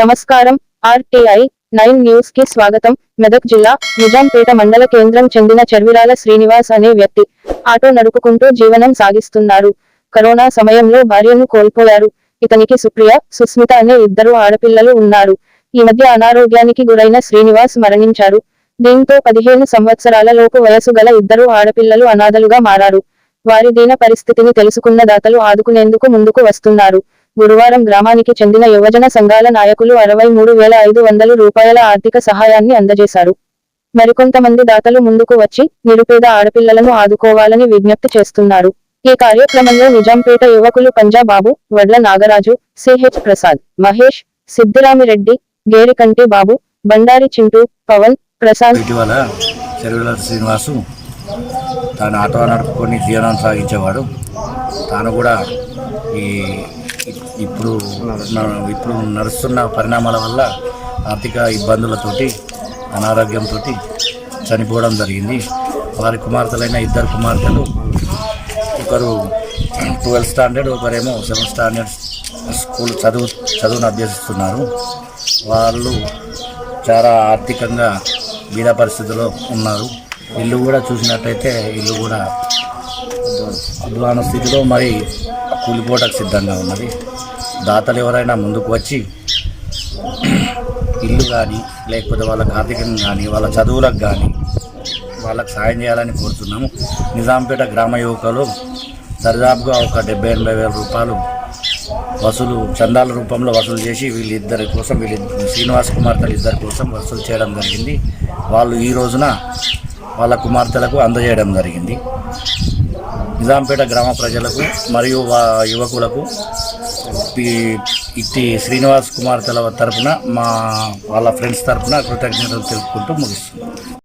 నమస్కారం. RTI nine న్యూస్కి స్వాగతం. మెదక్ జిల్లా నిజాంపేట మండల కేంద్రం చెందిన చెర్విరాల శ్రీనివాస్ అనే వ్యక్తి ఆటో నడుపుకుంటూ జీవనం సాగిస్తున్నారు. కరోనా సమయంలో భార్యను కోల్పోయారు. ఇతనికి సుప్రియ సుస్మిత అనే ఇద్దరు ఆడపిల్లలు ఉన్నారు. ఈ మధ్య అనారోగ్యానికి గురైన శ్రీనివాస్ మరణించారు. దీంతో పదిహేను సంవత్సరాల లోపు వయసు గల ఇద్దరు ఆడపిల్లలు అనాథలుగా మారారు. వారి దీన పరిస్థితిని తెలుసుకున్న దాతలు ఆదుకునేందుకు ముందుకు వస్తున్నారు. గురువారం గ్రామానికి చెందిన యువజన సంఘాల నాయకులు అరవై మూడు వేల ఐదు వందలు రూపాయల ఆర్థిక సహాయాన్ని అందజేశారు. మరికొంతమంది దాతలు ముందుకు వచ్చి నిరుపేద ఆడపిల్లలను ఆదుకోవాలని విజ్ఞప్తి చేస్తున్నారు. ఈ కార్యక్రమంలో నిజాంపేట యువకులు పంజాబాబు వడ్ల నాగరాజు సిహెచ్ ప్రసాద్ మహేష్ సిద్ధిరామిరెడ్డి గేరికంటి బాబు బండారి చింటూ పవన్ ప్రసాద్. ఇటీవల చెరువుల శ్రీనివాసు తాను ఆటో నడుపుకొని జీవనం సాగించేవాడు. తాను కూడా ఈ ఇప్పుడు ఇప్పుడు నడుస్తున్న పరిణామాల వల్ల ఆర్థిక ఇబ్బందులతోటి అనారోగ్యంతో చనిపోవడం జరిగింది. వారి కుమార్తెలైన ఇద్దరు కుమార్తెలు ఒకరు ట్వెల్త్ స్టాండర్డ్ ఒకరేమో సెవెంత్ స్టాండర్డ్ స్కూల్ చదువు చదువును అభ్యసిస్తున్నారు. వాళ్ళు చాలా ఆర్థికంగా బీద పరిస్థితిలో ఉన్నారు. ఇల్లు కూడా చూసినట్టయితే ఇల్లు కూడా అధ్వాన స్థితిలో మరి కూలిపోవటానికి సిద్ధంగా ఉన్నది. దాతలు ఎవరైనా ముందుకు వచ్చి ఇల్లు కానీ లేకపోతే వాళ్ళకి ఆర్థికంగా కానీ వాళ్ళ చదువులకు కానీ వాళ్ళకి సాయం చేయాలని కోరుతున్నాము. నిజాంపేట గ్రామ యువకులు దరిదాపుగా ఒక డెబ్బై ఎనభై వేల రూపాయలు వసూలు చందాల రూపంలో వసూలు చేసి వీళ్ళిద్దరి కోసం వీళ్ళ శ్రీనివాస్ కుమార్తెలు ఇద్దరి కోసం వసూలు చేయడం జరిగింది. వాళ్ళు ఈ రోజున వాళ్ళ కుమార్తెలకు అందజేయడం జరిగింది. నిజాంపేట గ్రామ ప్రజలకు మరియు యువకులకు ఇట్టి శ్రీనివాస్ కుమార్తెల తరపున మా వాళ్ళ ఫ్రెండ్స్ తరపున కృతజ్ఞతలు తెలుపుకుంటూ ముగిస్తున్నాం.